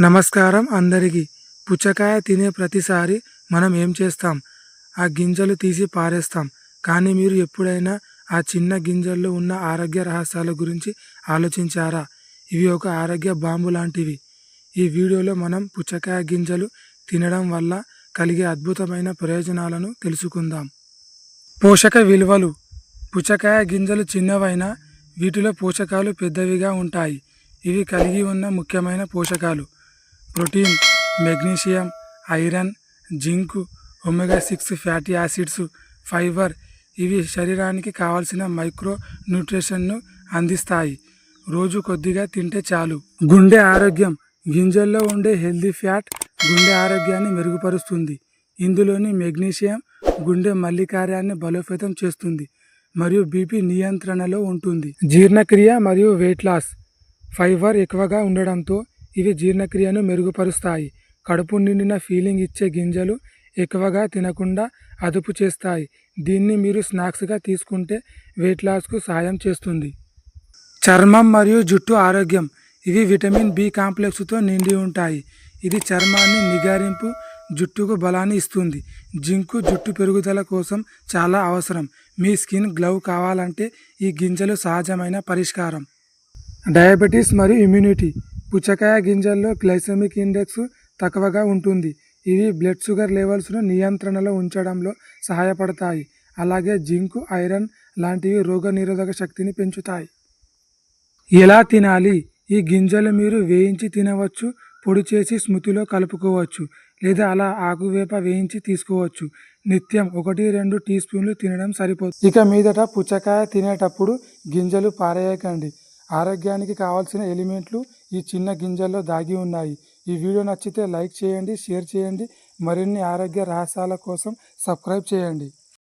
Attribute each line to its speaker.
Speaker 1: నమస్కారం అందరికీ. పుచ్చకాయ తినే ప్రతిసారి మనం ఏం చేస్తాం? ఆ గింజలు తీసి పారేస్తాం. కానీ మీరు ఎప్పుడైనా ఆ చిన్న గింజల్లో ఉన్న ఆరోగ్య రహస్యాల గురించి ఆలోచించారా? ఇవి ఒక ఆరోగ్య బాంబు లాంటివి. ఈ వీడియోలో మనం పుచ్చకాయ గింజలు తినడం వల్ల కలిగే అద్భుతమైన ప్రయోజనాలను తెలుసుకుందాం. పోషక విలువలు. పుచ్చకాయ గింజలు చిన్నవైనా వీటిలో పోషకాలు పెద్దవిగా ఉంటాయి. ఇవి కలిగి ఉన్న ముఖ్యమైన పోషకాలు. Protein magnesium iron zinc omega six fatty acids fibre ఇవి శరీరానికి కావాల్సిన మైక్రో న్యూట్రిషన్ను అందిస్తాయి. రోజు కొద్దిగా తింటే చాలు. గుండె ఆరోగ్యం. గింజల్లో ఉండే హెల్దీ ఫ్యాట్ గుండె ఆరోగ్యాన్ని మెరుగుపరుస్తుంది. ఇందులోని మెగ్నీషియం గుండె మల్లికార్యాన్ని బలోపేతం చేస్తుంది మరియు బీపీ నియంత్రణలో ఉంటుంది. జీర్ణక్రియ మరియు వెయిట్ లాస్. ఫైబర్ ఎక్కువగా ఉండడంతో ఇవి జీర్ణక్రియను మెరుగుపరుస్తాయి. కడుపు నిండిన ఫీలింగ్ ఇచ్చే గింజలు ఎక్కువగా తినకుండా అదుపు చేస్తాయి. దీన్ని మీరు స్నాక్స్గా తీసుకుంటే వెయిట్ లాస్కు సహాయం చేస్తుంది. చర్మం మరియు జుట్టు ఆరోగ్యం. ఇవి విటమిన్ బి కాంప్లెక్స్తో నిండి ఉంటాయి. ఇది చర్మాన్ని నిగారింపు జుట్టుకు బలాన్ని ఇస్తుంది. జింకు జుట్టు పెరుగుదల కోసం చాలా అవసరం. మీ స్కిన్ గ్లౌ కావాలంటే ఈ గింజలు సహజమైన పరిష్కారం. డయాబెటీస్ మరియు ఇమ్యూనిటీ. పుచ్చకాయ గింజల్లో గ్లైసెమిక్ ఇండెక్స్ తక్కువగా ఉంటుంది. ఇవి బ్లడ్ షుగర్ లెవెల్స్ను నియంత్రణలో ఉంచడంలో సహాయపడతాయి. అలాగే జింకు ఐరన్ లాంటివి రోగనిరోధక శక్తిని పెంచుతాయి. ఎలా తినాలి? ఈ గింజలు మీరు వేయించి తినవచ్చు పొడి చేసి స్మృతిలో కలుపుకోవచ్చు లేదా అలా ఆకువేప వేయించి తీసుకోవచ్చు. నిత్యం ఒకటి రెండు టీ స్పూన్లు తినడం సరిపోతుంది ఇక మీదట పుచ్చకాయ తినేటప్పుడు గింజలు పారేయకండి. ఆరోగ్యానికి కావాల్సిన ఎలిమెంట్లు ఈ చిన్న గింజల్లో దాగి ఉన్నాయి. ఈ వీడియో నచ్చితే లైక్ చేయండి షేర్ చేయండి. మరిన్ని ఆరోగ్య రహస్యాల కోసం సబ్స్క్రైబ్ చేయండి.